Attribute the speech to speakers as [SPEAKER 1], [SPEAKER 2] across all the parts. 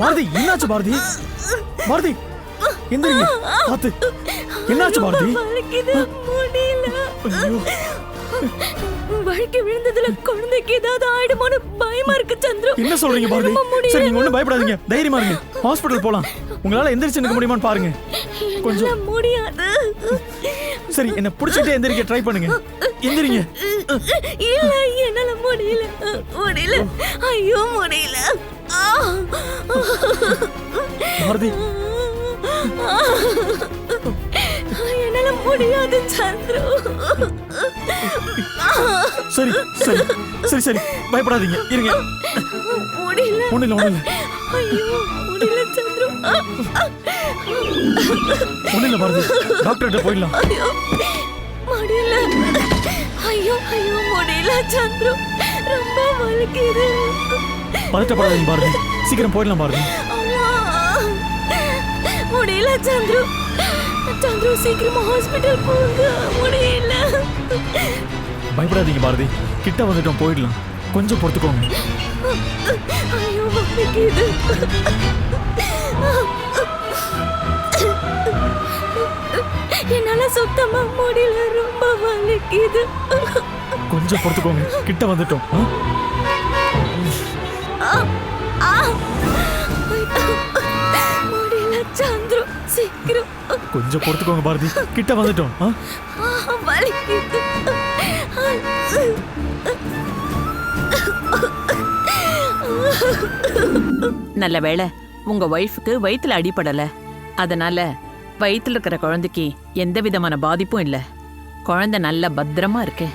[SPEAKER 1] பாரதி என்னாச்சு பாரதி? பாரதி எந்திரிங்க பாத்து என்னாச்சு பாரதி? ஐயோ.
[SPEAKER 2] வழுக்கி விழுந்ததுல குழந்தைக்கு ஏதாவது ஆயிடுமோன்னு பயமா இருக்கு சந்துரு.
[SPEAKER 1] என்ன சொல்றீங்க பாரதி. சரி நீங்க ஒண்ணும் பயப்படாதீங்க. தைரியமா இருங்க. ஹாஸ்பிடல் போலாம். உங்களால எந்திரிச்சு நிக்க முடியுமான்னு பாருங்க.
[SPEAKER 2] என்னால முடியாது.
[SPEAKER 1] சரி என்ன புடிச்சிட்டே எந்திரிக்க ட்ரை பண்ணுங்க. எந்திரிங்க.
[SPEAKER 2] இல்ல என்னால முடியல. முடியல. ஐயோ முடியல.
[SPEAKER 1] பாரதி
[SPEAKER 2] என்னால முடியாது சந்துரு.
[SPEAKER 1] சரி சரி சரி சரி. பயப்படாதீங்க. இருங்க.
[SPEAKER 2] முடியல.
[SPEAKER 1] ஒண்ணு இல்ல ஒண்ணு இல்ல
[SPEAKER 2] ஐயோ முடியல சந்துரு.
[SPEAKER 1] ஒண்ணு இல்ல பாரதி டாக்டர்கிட்ட போயிடலாம்.
[SPEAKER 2] ஐயோ முடியல. ஐயோ ஐயோ முடியல சந்துரு. ரொம்ப வலிக்குது.
[SPEAKER 1] பதட்டப்படாதீங்க பாரதி. சீக்கிரம் போயிடலாம் பாரதி.
[SPEAKER 2] முடியல சந்துரு. சந்துரு சீக்கிரமா ஹாஸ்பிட்டல் போங்க. முடியல.
[SPEAKER 1] பயப்படாதீங்க பாரதி. கிட்ட வந்துட்டோம் போயிடலாம். கொஞ்சம் பொறுத்துக்கோங்க.
[SPEAKER 2] ஐயோ வலிக்குது. என்னால சுத்தமா முடியல. ரொம்ப வலிக்குது.
[SPEAKER 1] கொஞ்சம் பொறுத்துக்கோங்க. கிட்ட வந்துட்டோம். கொஞ்சம் பொறுத்துக்கோங்க பாரதி. கிட்ட வந்துட்டோம்.
[SPEAKER 3] நல்ல வேளை உங்க ஒய்ஃபுக்கு வயித்துல அடிபடல அதனால வயித்துல இருக்கிற குழந்தைக்கு எந்த விதமான பாதிப்பும் இல்ல. குழந்தை நல்ல பத்திரமா இருக்கு.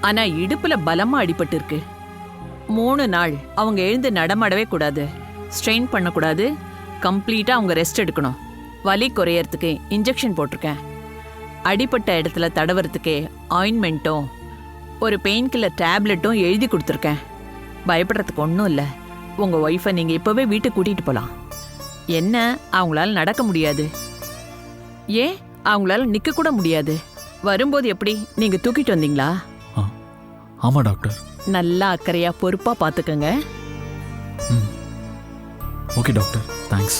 [SPEAKER 3] ஆனா இடுப்புல பலமா அடிபட்டு இருக்கு. மூணு நாள் அவங்க எழுந்து நடமாடவே கூடாது. ஸ்ட்ரெயின் பண்ணக்கூடாது. கம்ப்ளீட்டா அவங்க ரெஸ்ட் எடுக்கணும். வலி குறையறதுக்கு இன்ஜெக்ஷன் போட்டிருக்கேன். அடிபட்ட இடத்துல தடவறதுக்கு ஆயின்மெண்ட்டும் ஒரு பெயின் கில்லர் டேப்லெட்டும் எழுதி கொடுத்துருக்கேன். பயப்படுறதுக்கு ஒன்றும் இல்லை. உங்கள் ஒய்ஃபை நீங்கள் இப்போவே வீட்டுக்கு கூட்டிகிட்டு போகலாம் என்ன? அவங்களால நடக்க முடியாது. ஏன்? அவங்களால நிற்க கூட முடியாது. வரும்போது எப்படி? நீங்கள் தூக்கிட்டு வந்தீங்களா?
[SPEAKER 1] ஆ. ஆமா டாக்டர்.
[SPEAKER 3] நல்லா அக்கறையா பொறுப்பா பார்த்துக்கங்க
[SPEAKER 1] ம். Okay doctor thanks